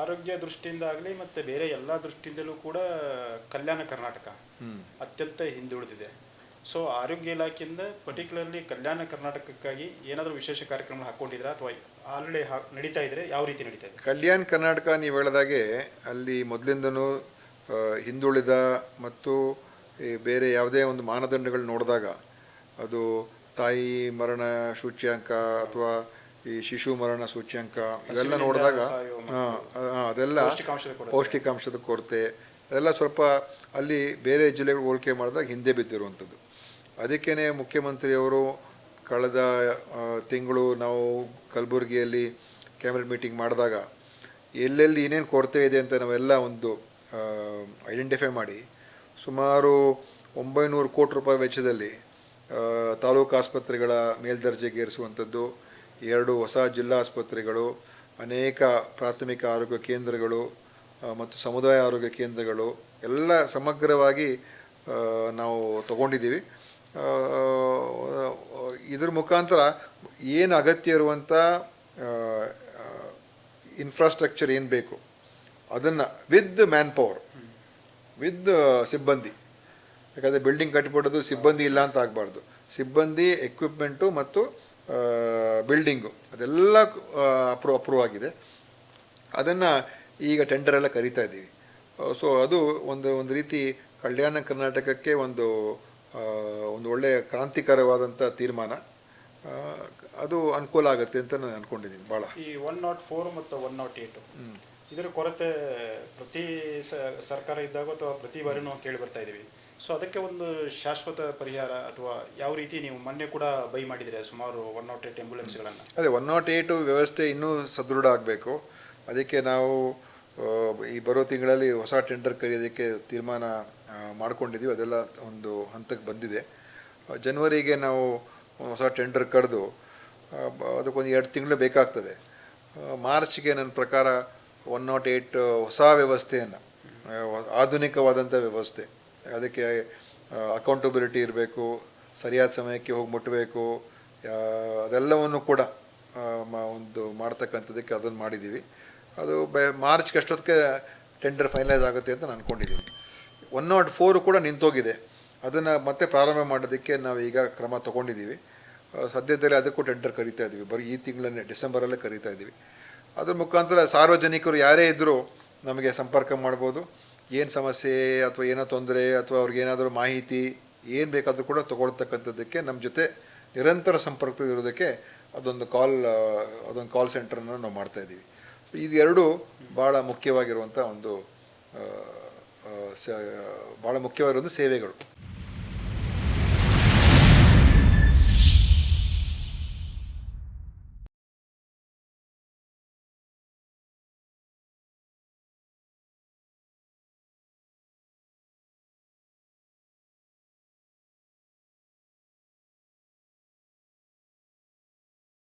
ಆರೋಗ್ಯ ದೃಷ್ಟಿಯಿಂದ ಆಗಲಿ ಮತ್ತು ಬೇರೆ ಎಲ್ಲ ದೃಷ್ಟಿಯಿಂದಲೂ ಕೂಡ ಕಲ್ಯಾಣ ಕರ್ನಾಟಕ ಅತ್ಯಂತ ಹಿಂದುಳಿದಿದೆ. ಸೊ ಆರೋಗ್ಯ ಇಲಾಖೆಯಿಂದ ಪರ್ಟಿಕ್ಯುಲರ್ಲಿ ಕಲ್ಯಾಣ ಕರ್ನಾಟಕಕ್ಕಾಗಿ ಏನಾದರೂ ವಿಶೇಷ ಕಾರ್ಯಕ್ರಮ ಹಾಕೊಂಡಿದ್ರೆ ಅಥವಾ ಆಲ್ರೆಡಿ ಹಾ ನಡೀತಾ ಇದ್ರೆ ಯಾವ ರೀತಿ ನಡೀತಾ ಇದೆ? ಕಲ್ಯಾಣ ಕರ್ನಾಟಕ ನೀವು ಹೇಳಿದಾಗೆ ಅಲ್ಲಿ ಮೊದಲಿಂದನೂ ಹಿಂದುಳಿದ ಮತ್ತು ಬೇರೆ ಯಾವುದೇ ಒಂದು ಮಾನದಂಡಗಳು ನೋಡಿದಾಗ ಅದು ತಾಯಿ ಮರಣ ಸೂಚ್ಯಾಂಕ ಅಥವಾ ಈ ಶಿಶು ಮರಣ ಸೂಚ್ಯಂಕ ಇವೆಲ್ಲ ನೋಡಿದಾಗ ಅದೆಲ್ಲ ಪೌಷ್ಟಿಕಾಂಶದ ಕೊರತೆ. ಅದೆಲ್ಲ ಸ್ವಲ್ಪ ಅಲ್ಲಿ ಬೇರೆ ಜಿಲ್ಲೆಗಳು ಹೋಲಿಕೆ ಮಾಡಿದಾಗ ಹಿಂದೆ ಬಿದ್ದಿರುವಂಥದ್ದು ಅದಕ್ಕೇ ಮುಖ್ಯಮಂತ್ರಿಯವರು ಕಳೆದ ತಿಂಗಳು ನಾವು ಕಲಬುರಗಿಯಲ್ಲಿ ಕ್ಯಾಬಿನೆಟ್ ಮೀಟಿಂಗ್ ಮಾಡಿದಾಗ ಎಲ್ಲೆಲ್ಲಿ ಏನೇನು ಕೊರತೆ ಇದೆ ಅಂತ ನಾವೆಲ್ಲ ಒಂದು ಐಡೆಂಟಿಫೈ ಮಾಡಿ ಸುಮಾರು ಒಂಬೈನೂರು ಕೋಟಿ ರೂಪಾಯಿ ವೆಚ್ಚದಲ್ಲಿ ತಾಲೂಕು ಆಸ್ಪತ್ರೆಗಳ ಮೇಲ್ದರ್ಜೆಗೇರಿಸುವಂಥದ್ದು ಎರಡು ಹೊಸ ಜಿಲ್ಲಾ ಆಸ್ಪತ್ರೆಗಳು ಅನೇಕ ಪ್ರಾಥಮಿಕ ಆರೋಗ್ಯ ಕೇಂದ್ರಗಳು ಮತ್ತು ಸಮುದಾಯ ಆರೋಗ್ಯ ಕೇಂದ್ರಗಳು, ಎಲ್ಲ ಸಮಗ್ರವಾಗಿ ನಾವು ತಗೊಂಡಿದ್ದೀವಿ. ಇದ್ರ ಮುಖಾಂತರ ಏನು ಅಗತ್ಯ ಇರುವಂಥ ಇನ್ಫ್ರಾಸ್ಟ್ರಕ್ಚರ್ ಏನು ಬೇಕು, ಅದನ್ನು ವಿತ್ ಮ್ಯಾನ್ ಪವರ್ ವಿತ್ ಸಿಬ್ಬಂದಿ. ಯಾಕಂದರೆ ಬಿಲ್ಡಿಂಗ್ ಕಟ್ಟಿಬಿಡೋದು ಸಿಬ್ಬಂದಿ ಇಲ್ಲ ಅಂತ ಆಗಬಾರ್ದು. ಸಿಬ್ಬಂದಿ ಎಕ್ವಿಪ್ಮೆಂಟು ಮತ್ತು ಬಿಲ್ಡಿಂಗು ಅದೆಲ್ಲ ಅಪ್ರೂವ್ ಅಪ್ರೂವ್ ಆಗಿದೆ. ಅದನ್ನು ಈಗ ಟೆಂಡರ್ ಎಲ್ಲ ಕರಿತಾ ಇದ್ದೀವಿ. ಸೊ ಅದು ಒಂದು ಒಂದು ರೀತಿ ಕಲ್ಯಾಣ ಕರ್ನಾಟಕಕ್ಕೆ ಒಂದು ಒಂದು ಒಳ್ಳೆಯ ಕ್ರಾಂತಿಕರವಾದಂಥ ತೀರ್ಮಾನ. ಅದು ಅನುಕೂಲ ಆಗುತ್ತೆ ಅಂತ ನಾನು ಅಂದ್ಕೊಂಡಿದ್ದೀನಿ ಭಾಳ. ಈ ಒನ್ ನಾಟ್ ಫೋರ್ ಮತ್ತು ಒನ್ ನಾಟ್ ಏಟು ಇದರ ಕೊರತೆ ಪ್ರತಿ ಸರ್ಕಾರ ಇದ್ದಾಗ ಅಥವಾ ಪ್ರತಿ ಬಾರಿನೂ ಕೇಳಿ ಬರ್ತಾ ಇದ್ದೀವಿ. ಸೊ ಅದಕ್ಕೆ ಒಂದು ಶಾಶ್ವತ ಪರಿಹಾರ ಅಥವಾ ಯಾವ ರೀತಿ ನೀವು ಮೊನ್ನೆ ಕೂಡ ಬೈ ಮಾಡಿದರೆ, ಸುಮಾರು ಒನ್ ನಾಟ್ ಏಟ್ ಆ್ಯಂಬುಲೆನ್ಸ್ಗಳನ್ನು ಅದೇ ಒನ್ ನಾಟ್ ಏಟು ವ್ಯವಸ್ಥೆ ಇನ್ನೂ ಸದೃಢ ಆಗಬೇಕು. ಅದಕ್ಕೆ ನಾವು ಈ ಬರೋ ತಿಂಗಳಲ್ಲಿ ಹೊಸ ಟೆಂಡರ್ ಕರೆಯೋದಕ್ಕೆ ತೀರ್ಮಾನ ಮಾಡ್ಕೊಂಡಿದ್ದೀವಿ ಅದೆಲ್ಲ ಒಂದು ಹಂತಕ್ಕೆ ಬಂದಿದೆ. ಜನವರಿಗೆ ನಾವು ಹೊಸ ಟೆಂಡರ್ ಕರೆದು ಅದಕ್ಕೊಂದು ಎರಡು ತಿಂಗಳು ಬೇಕಾಗ್ತದೆ. ಮಾರ್ಚ್ಗೆ ನನ್ನ ಪ್ರಕಾರ ಒನ್ ನಾಟ್ ಏಯ್ಟ್ ಹೊಸ ವ್ಯವಸ್ಥೆಯನ್ನು ಆಧುನಿಕವಾದಂಥ ವ್ಯವಸ್ಥೆ. ಅದಕ್ಕೆ ಅಕೌಂಟಬಿಲಿಟಿ ಇರಬೇಕು, ಸರಿಯಾದ ಸಮಯಕ್ಕೆ ಹೋಗಿ ಮುಟ್ಟಬೇಕು ಅದೆಲ್ಲವನ್ನು ಕೂಡ ಒಂದು ಮಾಡ್ತಕ್ಕಂಥದ್ದಕ್ಕೆ ಅದನ್ನು ಮಾಡಿದ್ದೀವಿ ಅದು ಬೆ, ಮಾರ್ಚ್ಗೆ ಅಷ್ಟೊತ್ತಿಗೆ ಟೆಂಡರ್ ಫೈನಲೈಸ್ ಆಗುತ್ತೆ ಅಂತ ನಾನು ಅಂದ್ಕೊಂಡಿದ್ದೀನಿ ಒನ್ ನಾಟ್ ಫೋರು ಕೂಡ ನಿಂತೋಗಿದೆ. ಅದನ್ನು ಮತ್ತೆ ಪ್ರಾರಂಭ ಮಾಡೋದಕ್ಕೆ ನಾವು ಈಗ ಕ್ರಮ ತೊಗೊಂಡಿದ್ದೀವಿ ಸದ್ಯದಲ್ಲೇ ಅದಕ್ಕೂ ಟೆಂಡರ್ ಕರಿತಾ ಇದ್ದೀವಿ ಬರೀ ಈ ತಿಂಗಳನ್ನೇ, ಡಿಸೆಂಬರಲ್ಲೇ ಕರಿತಾ ಇದ್ದೀವಿ ಅದ್ರ ಮುಖಾಂತರ ಸಾರ್ವಜನಿಕರು ಯಾರೇ ಇದ್ದರೂ ನಮಗೆ ಸಂಪರ್ಕ ಮಾಡ್ಬೋದು. ಏನು ಸಮಸ್ಯೆ ಅಥವಾ ಏನೋ ತೊಂದರೆ ಅಥವಾ ಅವ್ರಿಗೇನಾದರೂ ಮಾಹಿತಿ ಏನು ಬೇಕಾದರೂ ಕೂಡ ತೊಗೊಳ್ತಕ್ಕಂಥದ್ದಕ್ಕೆ ನಮ್ಮ ಜೊತೆ ನಿರಂತರ ಸಂಪರ್ಕದಲ್ಲಿರೋದಕ್ಕೆ ಅದೊಂದು ಕಾಲ್ ಅದೊಂದು ಕಾಲ್ ಸೆಂಟರ್ನ ನಾವು ಮಾಡ್ತಾ ಇದ್ದೀವಿ. ಇದು ಎರಡು ಭಾಳ ಮುಖ್ಯವಾಗಿರುವಂಥ ಒಂದು ಭಾಳ ಮುಖ್ಯವಾಗಿರುವಂಥ ಸೇವೆಗಳು.